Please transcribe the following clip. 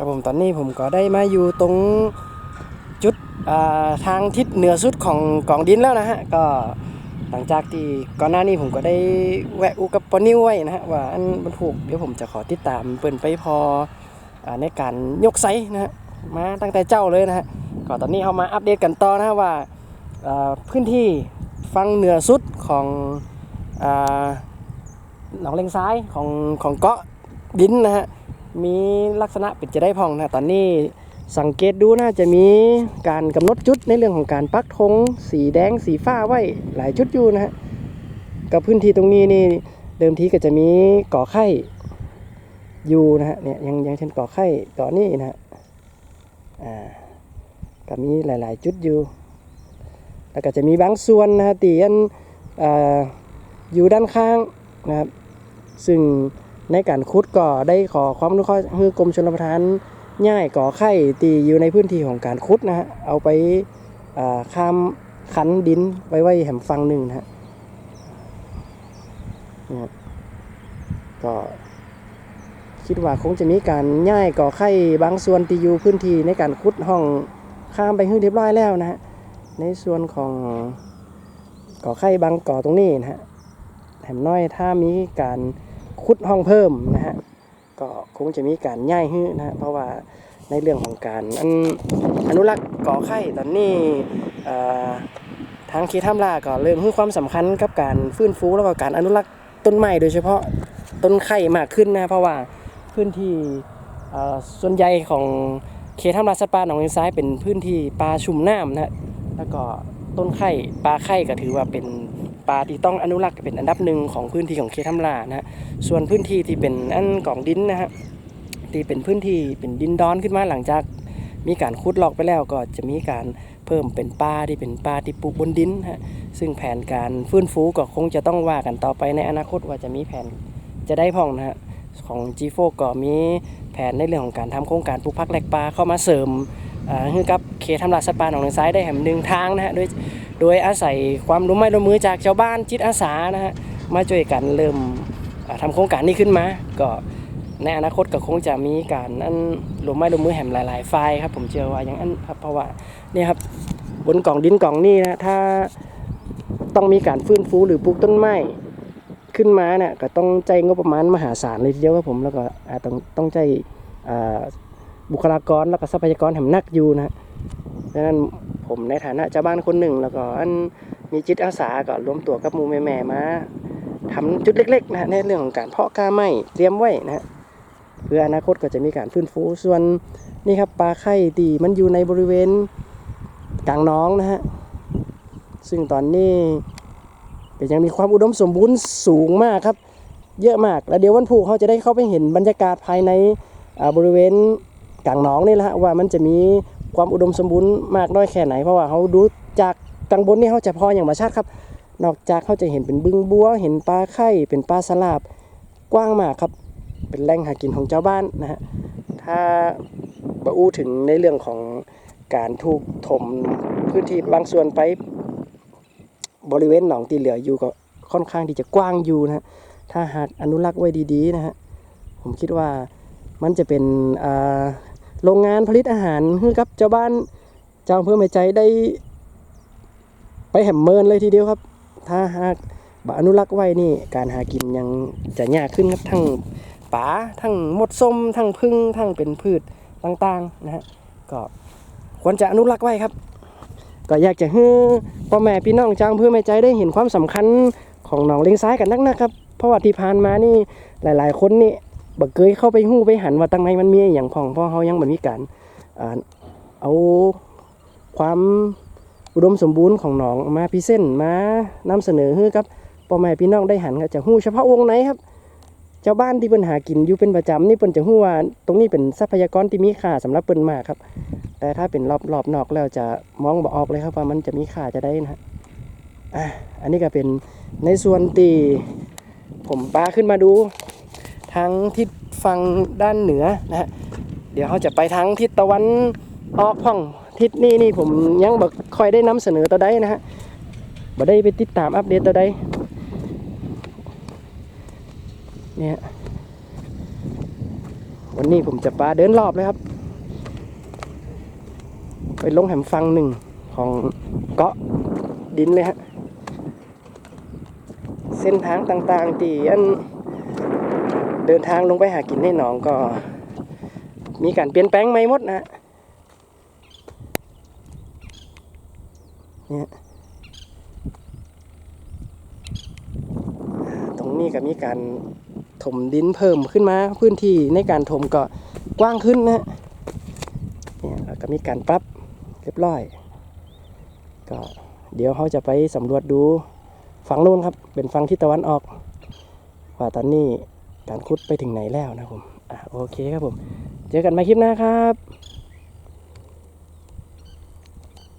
ครับผมตอนนี้ผมก็ได้มาอยู่ตรงจุดาทางทิศเหนือสุดของกองดินแล้วนะฮะก็หลังจากที่ก่อนหน้านี้ผมก็ได้แวะอุกับปอนิวไว้นะฮะว่าอันมันถูกเดี๋ยวผมจะขอติดตามเปิ่นไปพออในการยกไซส์นะฮะมาตั้งแต่เจ้าเลยนะฮะก็ตอนนี้เขามาอัปเดตกันต่อนะฮะว่าาพื้นที่ฟังเหนือสุดของอหนองเลงซ้ายของของเกาะดินนะฮะ มีลักษณะเป็นจะได้พองนะตอนนี้สังเกตดูน่าจะมีการกำหนดจุดในเรื่องของการปักธงสีแดงสีฟ้าไว้หลายจุดอยู่นะฮะกับพื้นที่ตรงนี้นี่เดิมทีก็จะมีก่อไข่อยู่นะฮะเนี่ยยังยังเช่นก่อไข่ก่อนี่นะฮะอ่าก็มีหลาย ๆ จุดอยู่ แล้วก็จะมีบางส่วนนะฮะตีอันอ่าอยู่ด้านข้างนะครับซึ่ง ในการขุดก็ได้ขอความอนุเคราะห์คือกรมชลประทานย่ายก่อไข่ตีอยู่ในพื้นที่ของการขุดนะฮะเอาไปข้ามคันดินไว้ไว้แหมฟังหนึ่งนะฮะเนี่ยก็คิดว่าคงจะมีการย่ายก่อไข่บางส่วนที่อยู่พื้นที่ในการขุดห้องข้ามไปให้เรียบร้อยแล้วนะฮะในส่วนของก่อไข่บางก่อตรงนี้นะฮะแถมน้อยถ้ามีการ ขุดห้องเพิ่มนะฮะก็คงจะมีการย่ายฮื้อนะฮะเพราะว่าในเรื่องของการอนุรักษ์ก่อไข่ตอนนี้ทางเขตท่ามลาก็เริ่มให้ความสำคัญกับการฟื้นฟูแล้วก็การอนุรักษ์ต้นไม้โดยเฉพาะต้นไข่มากขึ้นนะเพราะว่าพื้นที่ส่วนใหญ่ของเขตท่ามลาสัตว์ป่าหนองเลงซ้ายเป็นพื้นที่ป่าชุ่มน้ำนะฮะแล้วก็ต้นไข่ปลาไข่ก็ถือว่าเป็น ปลาที่ต้องอนุรักษ์เป็นอันดับหนึ่งของพื้นที่ของเขตทำลานะฮะส่วนพื้นที่ที่เป็นอันกองดินนะฮะที่เป็นพื้นที่เป็นดินดอนขึ้นมาหลังจาก มีการขุดลอกไปแล้วก็จะมีการเพิ่มเป็นป่าที่เป็นป่าที่ปลูกบนดินฮะซึ่งแผนการฟื้นฟูก็คงจะต้องว่ากันต่อไปในอนาคตว่าจะมีแผนจะได้พ่องนะฮะของ G4 ก็มีแผนในเรื่องของการทำโครงการปลูกพักแหลกปลาเข้ามาเสริม อ่าให้กับเขตทำลายสัตว์ป่าหนองเลงซ้ายได้แห่งหนึ่งทางนะฮะโดยโดยอาศัยความร่วมไม้ร่วมมือจากชาวบ้านจิตอาสานะฮะมาช่วยกันเริ่มอ่าทำโครงการนี้ขึ้นมา ก็ในอนาคตก็คงจะมีการอันร่วมไม้ร่วมมือแห่งหลายๆฝ่ายครับผมเชื่อว่าอย่างนั้นเพราะว่าเนี่ยครับบนกล่องดินกล่องนี้นะถ้าต้องมีการฟื้นฟูหรือปลูกต้นไม้ขึ้นมาเนี่ยก็ต้องใจงบประมาณมหาศาลเลยทีเดียวครับผมแล้วก็ต้องต้องใจ บุคลากรแล้วก็ทรัพยากรแห่งนักอยู่นะดังนั้นผมในฐานะชาบ้านคนหนึ่ง แล้วก็อันมีจิตอาสาก็รวมตัวกับมูแม่ๆมาทำจุดเล็กๆนะในเรื่องของการเพาะกล้าไม้เตรียมไว้นะเพื่ออนาคตก็จะมีการฟื้นฟูส่วนนี่ครับปลาไข่ตีมันอยู่ในบริเวณกลางน้องนะฮะซึ่งตอนนี้ก็ยังมีความอุดมสมบูรณ์สูงมากครับ เยอะมากแล้วเดี๋ยววันพุธเขาจะได้เข้าไปเห็นบรรยากาศภายในบริเวณ กลางหนองนี่แหละฮะว่ามันจะมีความอุดมสมบูรณ์มากน้อยแค่ไหนเพราะว่าเขาดูจากกลางบนนี่เขาจะพออย่างมาชาติครับ นอกจากเขาจะเห็นเป็นบึงบัว เห็นปลาไข่เป็นปลาสลาบกว้างมากครับ เป็นแหล่งหากินของเจ้าบ้านนะฮะถ้าบะอู้ถึงในเรื่องของการถูกถมพื้นที่บางส่วนไปบริเวณหนองที่เหลืออยู่ก็ค่อนข้างที่จะกว้างอยู่นะฮะถ้าหากอนุรักษ์ไว้ดีๆนะฮะผมคิดว่ามันจะเป็นอ่า โรงงานผลิตอาหารให้กับเจ้าบ้านเจ้าเพื่อไม่ใจได้ ไปแหมเมินเลยทีเดียวครับ ถ้าหากบอนุรักษ์ไว้นี่การหากินยังจะยากขึ้นครับทั้งป่าทั้งมดส้ม ทั้งพึ่งทั้งเป็นพืชต่างๆนะฮะก็ควรจะอนุรักษ์ไว้ครับ ก็อยากจะให้พ่อแม่พี่น้องจ้าอำเพื่อไม่ใจได้เห็นความสำคัญของหนองเลงซ้ายกันนักนะครับเพราะว่าที่ผ่านมานี่หลาย ๆ คนนี่ บักเกยเข้าไปหู้ไปหันว่าตั้งในมันมีอย่างพ่องพราะเขายังมันมีการเอาความอุดมสมบูรณ์ของหนองมาพรีเซนมานำเสนอให้กับพ่อแม่พี่น้องได้หันก็จะหู้เฉพาะวงไหนครับเจ้าบ้านที่เปิ้นหากินอยู่เป็นประจำนี่เปิ้นจะหู้ว่าตรงนี้เป็นทรัพยากรที่มีค่าสำหรับเปิ้นมากครับ แต่ถ้าเป็นรอบรอบนอกแล้วจะมองบ่ออกเลยครับว่ามันจะมีค่าจะได้นะฮะอะอันนี้ก็เป็นในส่วนที่ผมปาขึ้นมาดู ทางทิศฝั่งด้านเหนือนะฮะเดี๋ยวเขาจะไปทางทิศตะวันออกพ่องทิศนี้นี่ผมยังบ่ค่อยได้นำเสนอตัวใดนะฮะบ่ได้ไปติดตามอัปเดตตัวใดเนี่ยวันนี้ผมจะปาเดินรอบเลยครับ ไปลงแหมฟังหนึ่งของเกาะดินเลยฮะเส้นทางต่างๆที่อัน เดินทางลงไปหากินในหนองก็ มีการเปลี่ยนแปลงใหม่หมดนะฮะเนี่ยตรงนี้ก็มีการถมดินเพิ่มขึ้นมา พื้นที่ในการถมก็กว้างขึ้นนะฮะเนี่ยแล้วก็มีการปรับเรียบร้อย ก็เดี๋ยวเขาจะไปสำรวจดูฝั่งโน้นครับ เป็นฝั่งทิศตะวันออกว่าตอนนี้ การคุดไปถึงไหนแล้วนะครับผมอะโอเคครับผม เจอกันใหม่คลิปหน้าครับ